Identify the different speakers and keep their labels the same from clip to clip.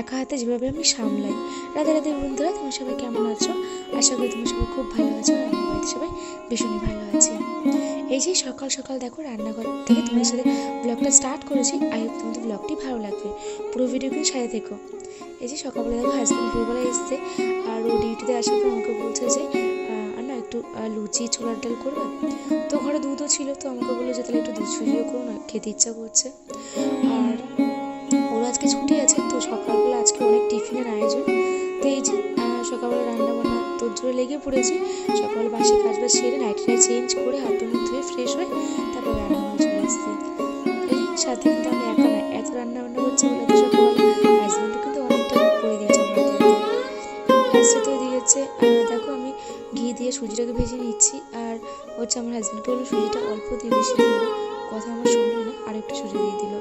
Speaker 1: একা হাতে যেভাবে আমি সামলাই। রাধে রাধে বন্ধুরা তুমি সবাই কেমন আছো? আশা করি তোমার সবাই খুব ভালো আছো বাড়িতে সবাই ভীষণই ভালো আছে। এই যে সকাল সকাল দেখো, রান্নাঘর থেকে তোমাদের সাথে ব্লগটা স্টার্ট করেছি। আই হোপ তোমাদের ব্লগটি ভালো লাগবে। পুরো ভিডিও কিন্তু সাথে থেকো। এই যে সকালবেলা দেখো হাজব্যান্ড ভোরবেলা এসছে আর ও ডিউটিতে আসার পর আমাকে বলছে যে না, একটু লুচি, ছোলার ডাল করবে? তো ঘরে দুধও ছিল, তো আমাকে বলল যে, তাহলে একটু দুধ সুজিও করো না, খেতে ইচ্ছা করছে। আর ওর আজকে ছুটি আছে বান্না লেগে পড়েছি। সকালে বাসি কাজ বাজ সেরে নাইটটা চেঞ্জ করে হাত মুখ ধুয়ে ফ্রেশ হয়ে তারপর রান্না বান্না চলে আসছি। এই সাথে কিন্তু আমি একা না এত রান্না বান্না করছে বলে তো সকালবেলা হাজব্যান্ডও কিন্তু অনেকটা করে দিয়েছে হাতে। তো হচ্ছে দেখো আমি ঘি দিয়ে সুজিটাকে ভেজে নিচ্ছি আর হচ্ছে আমার হাজব্যান্ডকে বলল, সুজিটা অল্প দিয়ে বেশি দিয়ে না কথা আমার শুনলো না আর একটু সুজি দিয়ে দিল।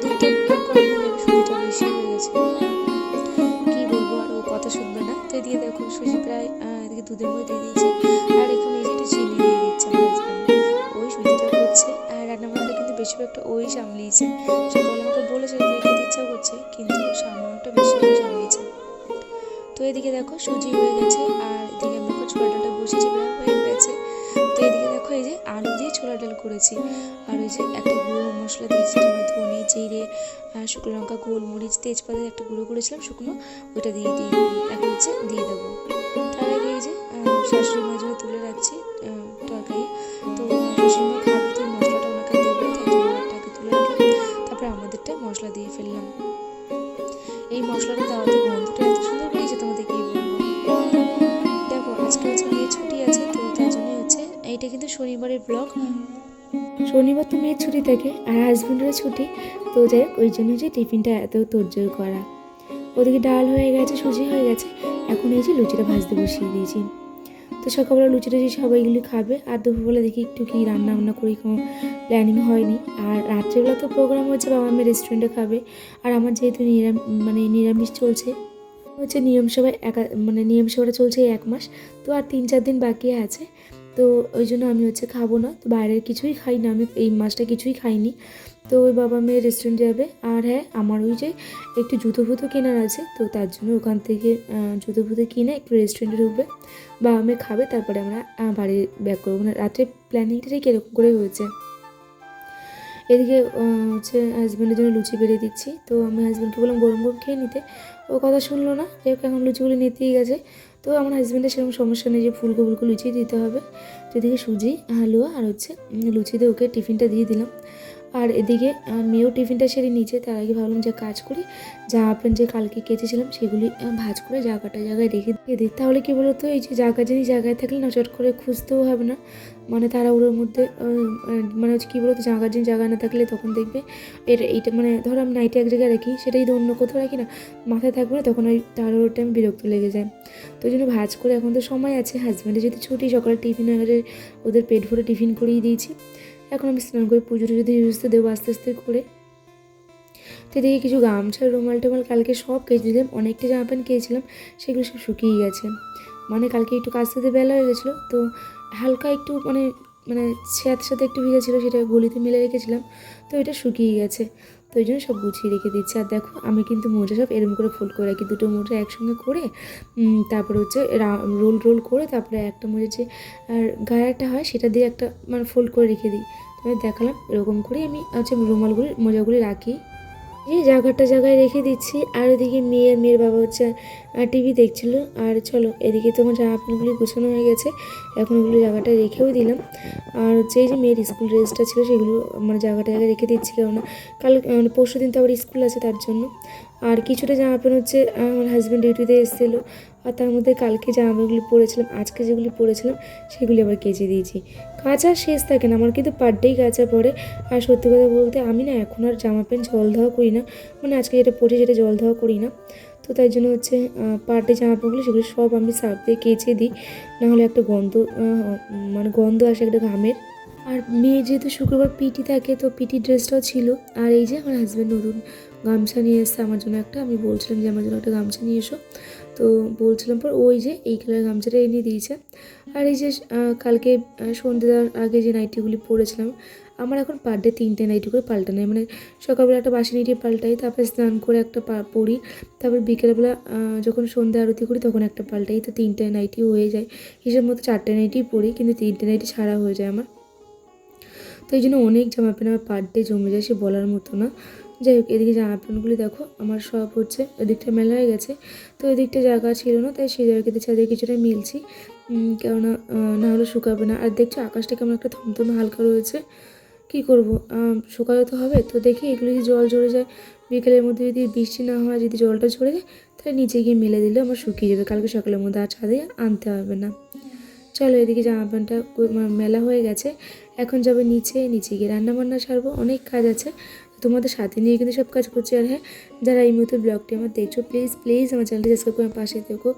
Speaker 1: তো কম সুজিটা বেশি হয়ে গেছে। তো এদিকে দেখো সুজি প্রায় এদিকে দুধের মধ্যে দিয়ে দিয়েছি। আর এখানে এই যে একটু চিনি দিয়ে দিচ্ছে ওই সুজিটা করছে। আর রান্নাবান্নাটা কিন্তু বেশিরভাগটা ওই সামলিয়েছে। সকালে আমাকে বলেছে যে খেতে ইচ্ছা করছে, কিন্তু সামলানোটা বেশি ওই সামলিয়েছে। তো এদিকে দেখো সুজি হয়ে গেছে, আর এদিকে আমি দেখো ছোলা ডালটা বসেছি প্রায় হয়ে গেছে। তো এদিকে দেখো এই যে আলু দিয়ে ছোলা ডাল করেছি। যে একটা গুঁড়ো মশলা দিয়েছি যেমন ধনে, জিরে শুকনো লঙ্কা গোলমরিচ তেজপাতা, একটা গুঁড়ো করেছিলাম শুকনো ওইটা দিয়ে দিয়ে এখন হচ্ছে দিয়ে দেবো। তার আগে যে শাশুড়ি মার জন্য তুলে রাখছি তরকারি, তো শাশুড়ি মা খাবে, তো মশলাটা ওনাকে দেবো, তাই তুলে রাখলাম। তারপরে আমাদেরটা মশলা দিয়ে ফেললাম। এই মশলাটা দেওয়াতে গন্ধটা এত সুন্দর বেরিয়েছে তোমাদের কি বলব? দেখো, আজকে হচ্ছে মেয়ের ছুটি আছে, তো তার জন্য হচ্ছে, এইটা কিন্তু শনিবারের ব্লগ শনিবার তো মেয়ের ছুটি থাকে আর হাজব্যান্ডেরও ছুটি। তো যাই হোক, ওই জন্য যে টিফিনটা এত তোড়জোড় করা। ওদিকে ডাল হয়ে গেছে, সুজি হয়ে গেছে। এখন এই যে লুচিটা ভাজতে বসিয়ে দিয়েছি। তো সকালবেলা লুচি টুচি সবাইগুলি খাবে, আর দুপুরবেলা দেখি একটু কি রান্না বান্না করি, কোনো প্ল্যানিং হয়নি। আর রাত্রেবেলা তো প্রোগ্রাম হচ্ছে, বাবা মেয়ে রেস্টুরেন্টে খাবে। আর আমার যেহেতু নিরাম মানে নিরামিষ চলছে, হচ্ছে নিয়ম সভায় একা মানে নিয়ম সভাটা চলছে এক মাস। তো আর তিন চার দিন বাকি আছে। তো ওই জন্য আমি হচ্ছে খাব না। তো বাইরের কিছুই খাই না, আমি এই মাছটা কিছুই খাইনি। তো ওই বাবা মেয়ে রেস্টুরেন্টে যাবে। আর হ্যাঁ আমার ওই যে একটু জুতো ফুতো কেনার আছে। তো তার জন্য ওখান থেকে জুতো ফুতো কিনে একটু রেস্টুরেন্টে ঢুকবে। বাবা মেয়ে খাবে, তারপরে আমরা বাড়ি ব্যাক করব। মানে রাত্রে প্ল্যানিংটা ঠিক এরকম করে হয়েছে। এদিকে হচ্ছে হাজব্যান্ডের জন্য লুচি বেড়ে দিচ্ছি। তো আমি হাজব্যান্ডকে বললাম, গরম গরম খেয়ে নিতে। ও কথা শুনলো না। যাই হোক, এখন লুচিগুলো নিতেই গেছে। তো আমার হাজব্যান্ডের সেরকম সমস্যা নেই যে ফুলকো লুচি দিতে হবে। তো এদিকে সুজি হালুয়া আর হচ্ছে লুচি দিয়ে ওকে টিফিনটা দিয়ে দিলাম। আর এদিকে মেয়েও টিফিনটা সেরে নিচে তার আগে ভাবলাম যে কাজ করি। জামা প্যান্ট যে কালকে কেচেছিলাম সেগুলি ভাঁজ করে জায়গাটা জায়গায় রেখে দিয়ে দিই। তাহলে কী বলতো এই যে জায়গা জিনিস জায়গায় থাকলে না চট করে খুঁজতেও হবে না। মানে তাড়াহুড়োর মধ্যে আহ, আহ, মানে হচ্ছে কী বলতো জায়গার জিনিস জায়গায় না থাকলে তখন দেখবে এটা এইটা মানে ধরো আমি নাইটে এক জায়গায় রাখি সেটা যদি অন্য কোথাও রাখি না মাথায় থাকবে না তখন ওই তাড়াহুড়োর টাইম বিরক্ত লেগে যায়। তো ওই জন্য ভাজ করে এখন তো সময় আছে হাজব্যান্ডের যদি ছুটি সকালে টিফিন ওদের পেট ভরে টিফিন করিয়ে দিয়েছি। এখন আমি স্নান করে পুজোটা যদি বুঝতে দেবো আস্তে আস্তে করে। তো এদিকে কিছু গামছা, রুমাল টুমাল কালকে সব কেচে দিলাম অনেকটা জামা প্যান্ট কেয়েছিলাম সেগুলো সব শুকিয়ে গেছে। মানে কালকে একটু কাজ সাথে বেলা হয়ে গেছিল, তো হালকা একটু মানে মানে স্যাঁত সাথে একটু ভিজা ছিল, সেটা গলিতে মেলে রেখেছিলাম, তো এটা শুকিয়ে গেছে। তো ওই জন্য সব গুছিয়ে রেখে দিচ্ছি। আর দেখো, আমি কিন্তু মোজা সব এরম করে ফোল্ড করে রাখি। দুটো মোজা একসঙ্গে করে তারপর হচ্ছে রোল রোল করে তারপরে একটা মোজা যে, আর গায়ে একটা হয় সেটা দিয়ে একটা মানে ফোল্ড করে রেখে দিই। তবে দেখালাম, এরকম করে আমি হচ্ছে রুমালগুলি, মোজাগুলি রাখি। জায়গাটা জায়গায় রেখে দিচ্ছি। আর ওদিকে মেয়ে আর মেয়ের বাবা হচ্ছে টিভি দেখছিল। আর চলো, এদিকে তোমার জামা প্যান্টগুলি গুছানো হয়ে গেছে। এখন ওগুলো জায়গাটা রেখেও দিলাম। আর হচ্ছে এই যে মেয়ের স্কুল ড্রেসটা ছিল, সেগুলো আমার জায়গাটা জায়গায় রেখে দিচ্ছি। কেননা কাল মানে পরশু দিন তো আবার স্কুল আছে তার জন্য। আর কিছুটা জামা প্যান্ট হচ্ছে আমার হাজব্যান্ড ডিউটিতে এসেছিল। আর তার মধ্যে কালকে জামাগুলি পরেছিলাম আজকে যেগুলি পরেছিলাম সেগুলি আবার কেচে দিয়েছি। কাঁচা শেষ থাকে না, আমার কিন্তু পার ডেই কাঁচা পড়ে। আর সত্যি কথা বলতে আমি না এখন আর জামা প্যান্ট জল দেওয়া করি না। মানে আজকে যেটা পরে সেটা জল দেওয়া করি না। তো তাই জন্য হচ্ছে পার ডে জামা প্যান্টগুলো সেগুলো সব আমি সার্ফ দিয়ে কেচে দিই। নাহলে একটা গন্ধ মানে গন্ধ আসে একটা ঘামের। আর মেয়ে যেহেতু শুক্রবার পিটি থাকে, তো পিটি ড্রেসটাও ছিল। আর এই যে আমার হাজব্যান্ড নতুন গামছা নিয়ে এসছে, আমার জন্য একটা, আমি বলছিলাম যে আমার জন্য একটা গামছা নিয়ে এসো। তো বলছিলাম পর, ওই যে এই কালার গামছাটা এনে দিয়েছে। আর এই যে কালকে সন্ধে দেওয়ার আগে যে নাইটিগুলি পরেছিলাম, আমার এখন পার ডে তিনটে নাইটি করে পাল্টানো। মানে সকালবেলা একটা বাসি নাইটি পাল্টাই, তারপরে স্নান করে একটা পরি, তারপর বিকেলবেলা যখন সন্ধ্যা আরতি করি তখন একটা পাল্টাই, তো তিনটে নাইটি হয়ে যায়। হিসেব মতো চারটে নাইটি পরি, কিন্তু তিনটে নাইটি ছাড়া হয়ে যায় আমার। তো এই জন্য অনেক জামা প্যান্ট আমার পার ডে জমে যায় সে বলার মতো না। যাই হোক, এদিকে জামা প্যান্টগুলি দেখো, আমার সব হচ্ছে এদিকটা মেলা হয়ে গেছে। তো এদিকটা জায়গা ছিল না, তাই সেই জায়গাতে ছাদে কিছুটা মিলছি। কেননা না হলে শুকাবে না। আর দেখছ, আকাশটা কেমন একটা থমথমে হালকা রয়েছে। কি করব? শুকাতে তো হবে। তো দেখি, এগুলো যদি জল ঝরে যায়, বিকেলের মধ্যে যদি বৃষ্টি না হয়, যদি জলটা ঝরে যায়, তাহলে নিচে গিয়ে মেলে দিলে আমার শুকিয়ে যাবে। কালকে সকালের মধ্যে আর ছাদে আনতে হবে না। চলো, এদিকে জামা প্যান্টটা মেলা হয়ে গেছে। এখন যাবে নিচে নিচে গিয়ে রান্না বান্না সারবো, অনেক কাজ আছে। তোমাদের সাথে নিয়ে কিন্তু সব কাজ করছি। আর হ্যাঁ যারা এই মুহূর্তে ব্লগটি আমার দেখছ প্লিজ প্লিজ আমার চ্যানেলটা সাবস্ক্রাইব করে পাশে দেখো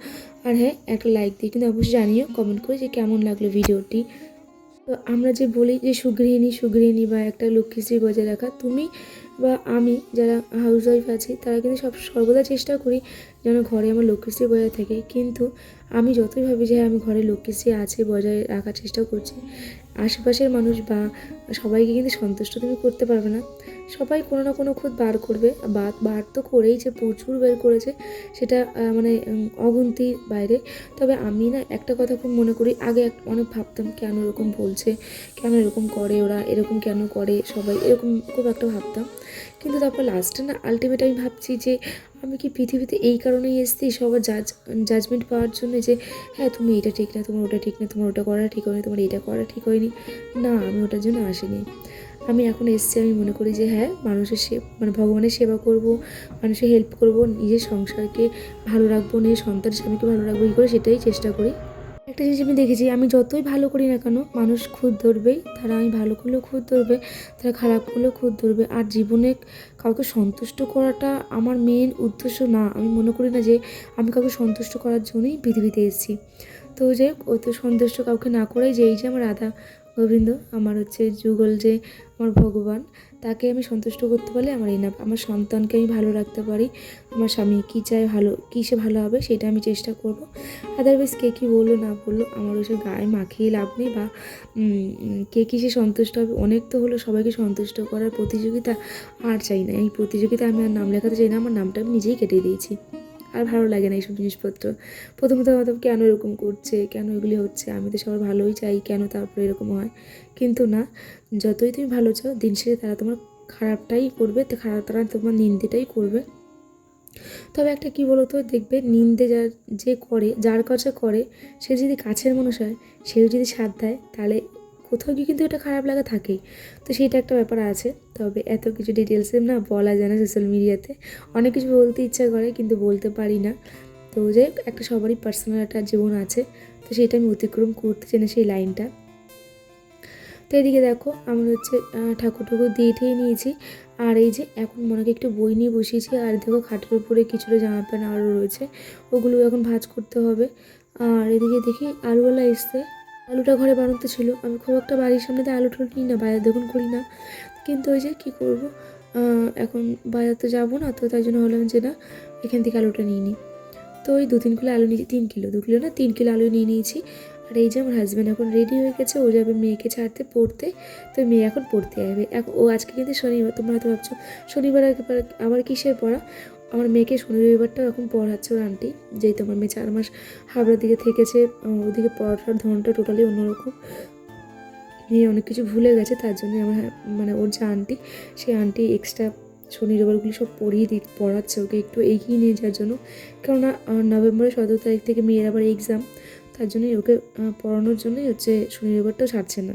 Speaker 1: আর হ্যাঁ একটা লাইক দিয়ে কিন্তু অবশ্যই জানিও কমেন্ট করে যে কেমন লাগল ভিডিওটি তো আমরা যে বলি যে সুগৃহিণী সুগৃহিণী বা একটা লক্ষ্মীশ্রী বজায় রাখা, তুমি বা আমি যারা হাউস ওয়াইফ আছি, তারা কিন্তু সব সর্বদা চেষ্টা করি যেন ঘরে আমার লক্ষ্মীশ্রী বজায় থাকে। কিন্তু আমি যতই ভাবি যে হ্যাঁ, আমি ঘরে লক্ষ্মীশ্রী আছে বজায় রাখার চেষ্টা করছি আশেপাশের মানুষ বা সবাইকে কিন্তু সন্তুষ্ট তুমি করতে পারবে না। সবাই কোনো না কোনো খুদ বার করবে। বা বার তো করেই যে প্রচুর বের করেছে সেটা মানে উম, অগুন্তির বাইরে। তবে আমি না একটা কথা খুব মনে করি আগে অনেক ভাবতাম কেন এরকম বলছে কেন এরকম করে ওরা এরকম কেন করে সবাই এরকম খুব একটা ভাবতাম। কিন্তু তারপর লাস্টে না আলটিমেট আমি ভাবছি যে আমি কি পৃথিবীতে এই কারণেই এসেছি সবার জাজ জাজমেন্ট পাওয়ার জন্য যে হ্যাঁ তুমি এটা ঠিক না, তোমার ওটা ঠিক না, তোমার ওটা করা ঠিক হয়নি, তোমার এটা করা ঠিক হয়নি। না, আমি ওটার জন্য আসিনি। আমি এখন এসছি, আমি মনে করি যে হ্যাঁ মানুষের সে মানে ভগবানের সেবা করব, মানুষের হেল্প করব, নিজের সংসারকে ভালো রাখব, নিজের সন্তান স্বামীকে ভালো রাখব এই করে সেটাই চেষ্টা করি। একটা জিনিস আমি দেখেছি, আমি যতই ভালো করি না কেন, মানুষ খুদ ধরবেই, তারা আমি ভালো করলেও খুদ ধরবে, তারা খারাপ করলেও খুদ ধরবে। আর জীবনে কাউকে সন্তুষ্ট করাটা আমার মেন উদ্দেশ্য না। আমি মনে করি না যে আমি কাউকে সন্তুষ্ট করার জন্যই পৃথিবীতে এসেছি। তো যে ও তো সন্তুষ্ট কাউকে না করাই যে এই যে আমার রাধা গোবিন্দ, আমার হচ্ছে যুগল যে আমার ভগবান, তাকে আমি সন্তুষ্ট করতে পারলে আমার এনাফ আমার সন্তানকে আমি ভালো রাখতে পারি, আমার স্বামী কী চায় ভালো, কী সে ভালো হবে সেটা আমি চেষ্টা করব। আদারওয়াইজ কে কী বলল না বলল, আমার ওসব গায়ে মাখিয়ে লাভ নেই বা কে কী সে সন্তুষ্ট হবে, অনেক তো হলো সবাইকে সন্তুষ্ট করার প্রতিযোগিতা, আর চাই না। এই প্রতিযোগিতা আমি আর নাম লেখাতে চাই না, আমার নামটা আমি নিজেই কেটে দিয়েছি। আর ভালো লাগে না এইসব জিনিসপত্র। প্রথমত ভাবতাম কেন এরকম করছে, কেন এগুলি হচ্ছে, আমি তো সবার ভালোই চাই কেন তারপরে এরকম হয়। কিন্তু না, যতই তুমি ভালো চাও, দিন শেষে তারা তোমার খারাপটাই করবে, তো খারাপ তারা তোমার নিন্দেটাই করবে। তবে একটা কি বলতো, দেখবে নিন্দে যার যে করে, যার কাছে করে, সে যদি কাছের মানুষ হয়, সেও যদি সাথ দেয়, তাহলে কোথাও গিয়ে কিন্তু এটা খারাপ লাগা থাকেই। তো সেইটা একটা ব্যাপার আছে। তবে এত কিছু ডিটেলসে না বলা যায় না সোশ্যাল মিডিয়াতে অনেক কিছু বলতে ইচ্ছা করে কিন্তু বলতে পারি না। তো যাই হোক, একটা সবারই পার্সোনাল একটা জীবন আছে। তো সেটা আমি অতিক্রম করতে চাই না সেই লাইনটা তো এদিকে দেখো, আমরা হচ্ছে ঠাকুর ঠাকুর দিয়ে নিয়েছি। আর এই যে এখন মনে একটু বই নিয়ে বসিয়েছি। আর দেখো খাটের উপরে কিছুটা জামা প্যান্ট আরও রয়েছে। ওগুলো এখন ভাঁজ করতে হবে। আর এদিকে দেখি আলুওয়ালা এসছে। আলুটা ঘরে বানাতে ছিল। আমি খুব একটা বাড়ির সামনে দিয়ে আলু টুলু নিই না, বাজার দেখুন করি না। কিন্তু ওই যে কী করব? এখন বাজার তো যাব না, তো তাই জন্য হলাম যে না, এখান থেকে আলুটা নিয়ে নিই। তো ওই দু তিন কিলো আলু নিয়েছি তিন কিলো, দু কিলো না, তিন কিলো আলু নিয়ে নিয়েছি। আর এই যে আমার হাজব্যান্ড এখন রেডি হয়ে গেছে, ও যাবে মেয়েকে ছাড়তে পড়তে, তো মেয়ে এখন পড়তে যাবে ও আজকে কিন্তু শনিবার, তোমরা হয়তো ভাবছ, শনিবার আবার কিসের পড়া? আমার মেয়েকে শনি রবিবারটাও এখন পড়াচ্ছে ওর আন্টি যেই তোমার মেয়ে চার মাস হাবড়ার দিকে থেকেছে ওদিকে পড়াটার ধরনটা টোটালি অন্যরকম। মেয়ে অনেক কিছু ভুলে গেছে, তার জন্য আমার মানে ওর যে আন্টি সেই আন্টি এক্সট্রা শনি রবিবারগুলি সব পড়িয়ে দি, পড়াচ্ছে ওকে, একটু এগিয়ে নিয়ে যাওয়ার জন্য। কেননা নভেম্বরের সতেরো তারিখ থেকে মেয়ের আবার এক্সাম তার জন্যই ওকে পড়ানোর জন্যই হচ্ছে শনি রবিবারটাও ছাড়ছে না।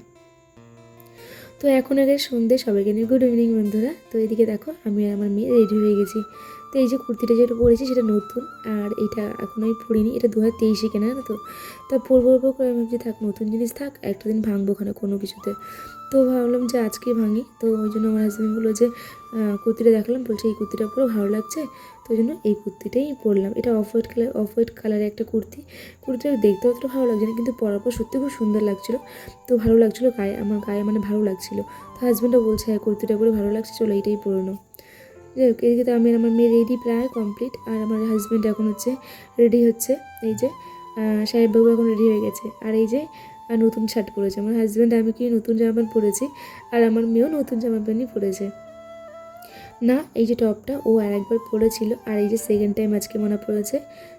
Speaker 1: তো এখন আগে সন্ধে, সবাইকে নিয়ে গুড ইভিনিং বন্ধুরা। তো এদিকে দেখো, আমি আর আমার মেয়ে রেডি হয়ে গেছি। তো এই যে কুর্তিটা যেটা পরেছি সেটা নতুন, আর এটা এখন আমি পরিনি, এটা দু হাজার তেইশে কেনা জানো তো। তা পরবো করে আমি যে থাক, নতুন জিনিস থাক একটা দিন ভাঙবো ওখানে কোনো কিছুতে। তো ভাবলাম যে আজকে ভাঙি, তো ওই জন্য আমার হাজব্যান্ড বলল যে কুর্তিটা দেখালাম, বলছে, এই কুর্তিটা পুরো, ভালো লাগছে? তো জন্য এই কুর্তিটাই পরলাম। এটা off white colour off white কালারের একটা কুর্তি। কুর্তিটা দেখতে অতটা ভালো লাগছে না, কিন্তু পরার পর সত্যি খুব সুন্দর লাগছিল। তো ভালো লাগছিল গায়ে, আমার গায়ে মানে ভালো লাগছিল। তো হাজব্যান্ডও বলছে হ্যাঁ কুর্তিটা পরে ভালো লাগছে, চলো এইটাই পরে যাই হোক, এদিকে তো আমি আমার মেয়ে রেডি প্রায় কমপ্লিট আর আমার হাজব্যান্ড এখন হচ্ছে রেডি হচ্ছে। এই যে সাহেববাবু এখন রেডি হয়ে গেছে। আর এই যে নতুন শার্ট পরেছে। আমার হাজব্যান্ড আমি কি নতুন জামা প্যান্ট পরেছি? আর আমার মেয়েও নতুন জামা প্যান্টই পরেছে। না, এই যে টপটা, ও আর একবার পরেছিল, আর এই যে সেকেন্ড টাইম আজকে মনে পড়েছে।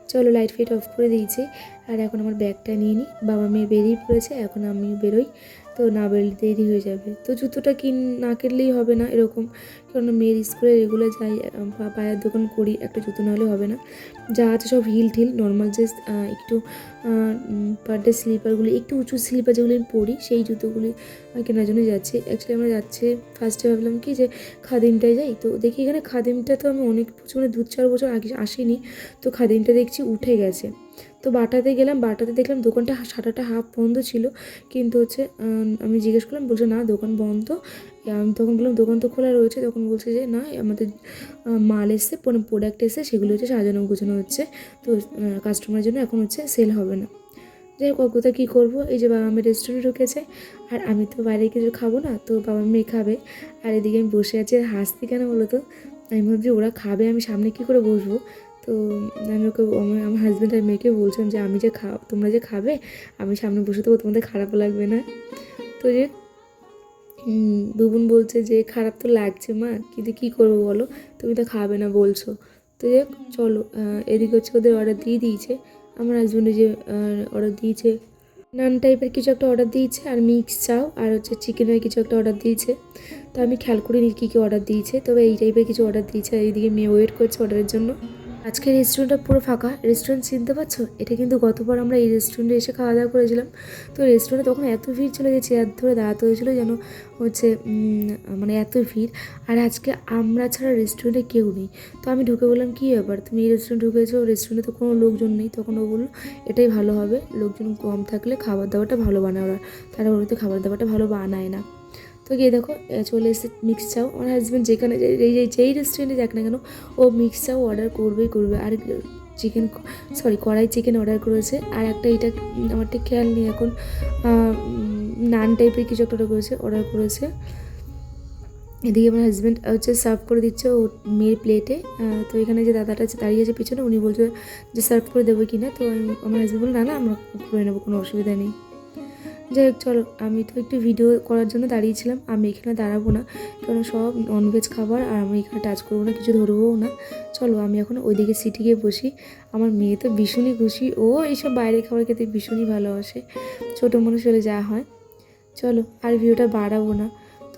Speaker 1: চলো লাইট ফাইট অফ করে দিয়েছি। আর এখন আমার ব্যাগটা নিয়ে নিই বাবা মেয়ে বেরিয়ে পড়েছে, এখন আমি বেরোই। তো না বেরোলে দেরি হয়ে যাবে। তো জুতোটা কিন, না কিনলেই হবে না এরকম। কারণ মেয়ের স্কুলে রেগুলার যাই পায়ের দোকান করি, একটা জুতো না হলে হবে না। যা আছে সব হিল টিল নর্মাল যে একটু পার ডে স্লিপারগুলি একটু উঁচু স্লিপার যেগুলি পরি, সেই জুতোগুলি কেনার জন্য যাচ্ছি। অ্যাকচুয়ালি আমরা যাচ্ছি ফার্স্টে ভাবলাম কি যে খাদিমটায় যাই। তো দেখি এখানে খাদিমটা তো আমি অনেক মানে দু চার বছর আগে আসিনি। তো খাদিমটা দেখছি উঠে গেছে। তো বাটাতে গেলাম, বাটাতে দেখলাম দোকানটা সাটাটা হাফ বন্ধ ছিল। কিন্তু হচ্ছে আমি জিজ্ঞেস করলাম, বলছে না, দোকান বন্ধ। আমি তখন বললাম, দোকান তো খোলা রয়েছে। তখন বলছে যে, না, আমাদের মাল কোনো প্রোডাক্ট এসে সেগুলো হচ্ছে সাজানো গোছানো হচ্ছে। তো কাস্টমারের জন্য এখন হচ্ছে সেল হবে না। যাই হোক কোথায় কী করব? এই যে বাবা মেয়ে রেস্টুরেন্টে ঢুকেছে। আর আমি তো বাইরে কিছু খাব না, তো বাবা মেয়ে খাবে। আর এদিকে আমি বসে আছি, আর হাসতে কেন বলো তো? আমি ভাবছি, ওরা খাবে, আমি সামনে কী করে বসবো? তো আমি ওকে আমার আমার হাজব্যান্ড আর মেয়েকে বলছিলাম যে আমি যে খা তোমরা যে খাবে আমি সামনে বসে দেবো তোমাদের খারাপ লাগবে না। তো যে বুবুন বলছে যে খারাপ তো লাগছে মা কিন্তু কী করব বলো? তুমি তো খাবে না বলছো। তো হোক, চলো এদিকে হচ্ছে ওদের অর্ডার দিয়ে দিয়েছে। আমার হাজব্যান্ডে যে অর্ডার দিয়েছে নান টাইপের কিছু একটা অর্ডার দিয়েছে আর মিক্স চাও আর হচ্ছে চিকেনের কিছু একটা অর্ডার দিয়েছে। তো আমি খেয়াল করিনি কী কী অর্ডার দিয়েছে তবে এই টাইপের কিছু অর্ডার দিয়েছে আর এইদিকে মেয়ে ওয়েট করছে অর্ডারের জন্য। আজকে রেস্টুরেন্টটা পুরো ফাঁকা। রেস্টুরেন্ট চিনতে পারছ? এটা কিন্তু গতবার আমরা এই রেস্টুরেন্টে এসে খাওয়া দাওয়া করেছিলাম। তো রেস্টুরেন্টে তখন এত ভিড় ছিল যে চেয়ার ধরে দাঁড়াতে হয়েছিল যেন হচ্ছে মানে এত ভিড়। আর আজকে আমরা ছাড়া রেস্টুরেন্টে কেউ নেই। তো আমি ঢুকে বললাম, কী ব্যাপার? তুমি এই রেস্টুরেন্ট ঢুকেছো? রেস্টুরেন্টে তো কোনো লোকজন নেই। তখন ও বলল, এটাই ভালো হবে। লোকজন কম থাকলে খাবার দাবারটা ভালো বানায় ওরা। তারা ওরা তো খাবার দাবারটা ভালো বানায় না। তো গিয়ে দেখো চলে এসে মিক্স চাও। আমার হাজব্যান্ড যেখানে যেই রেস্টুরেন্টে যাক না কেন, ও মিক্স চাও অর্ডার করবেই করবে। আর chicken sorry kadai chicken order করেছে। আর একটা এটা আমার ঠিক খেয়াল নেই এখন নান টাইপের কিছু একটা অর্ডার করেছে অর্ডার করেছে। এদিকে আমার হাজব্যান্ড হচ্ছে সার্ভ করে দিচ্ছে ও মেয়ের প্লেটে তো এখানে যে দাদাটা আছে, দাঁড়িয়ে আছে পিছনে, উনি বলছে যে সার্ভ করে দেবো কি না? তো আমি, আমার হাজব্যান্ড বলল না না, আমরা করে নেব, কোনো অসুবিধা নেই। যাই হোক, চলো, আমি তো একটু ভিডিও করার জন্য দাঁড়িয়েছিলাম। আমি এখানে দাঁড়াবো না। কারণ সব ননভেজ খাবার আর আমি এখানে টাচ করব না, কিছু ধরবোও না। চলো, আমি এখন ওইদিকে সিটি গিয়ে বসি। আমার মেয়ে তো ভীষণই খুশি। ও এইসব বাইরের খাবার খেতে ভীষণই ভালোবাসে। ছোটো মানুষ হলে যা হয়। চলো, আর ভিডিওটা বাড়াবো না।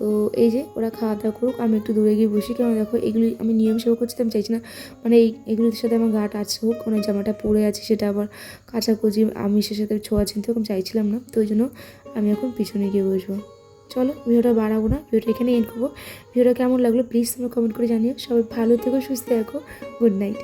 Speaker 1: তো এই যে ওরা খাওয়া দাওয়া করুক, আমি একটু দূরে গিয়ে বসি। কারণ দেখো, এগুলি আমি নিয়ম সেবা করছি আমি চাইছি না মানে এই, এগুলির সাথে আমার গা টাচ হোক মানে জামাটা পরে আছে সেটা আবার কাচাকুচি আমি সে সাথে ছোঁয়া চিনতে ওরকম চাইছিলাম না। তো ওই জন্য আমি এখন পিছনে গিয়ে বসবো। চলো, ভিডিওটা বাড়াবো না, ভিডিওটা এখানে এন্ড করব। ভিডিওটা কেমন লাগল প্লিজ তোমরা কমেন্ট করে জানিও। সবাই ভালো থেকো, সুস্থ থাকো গুড নাইট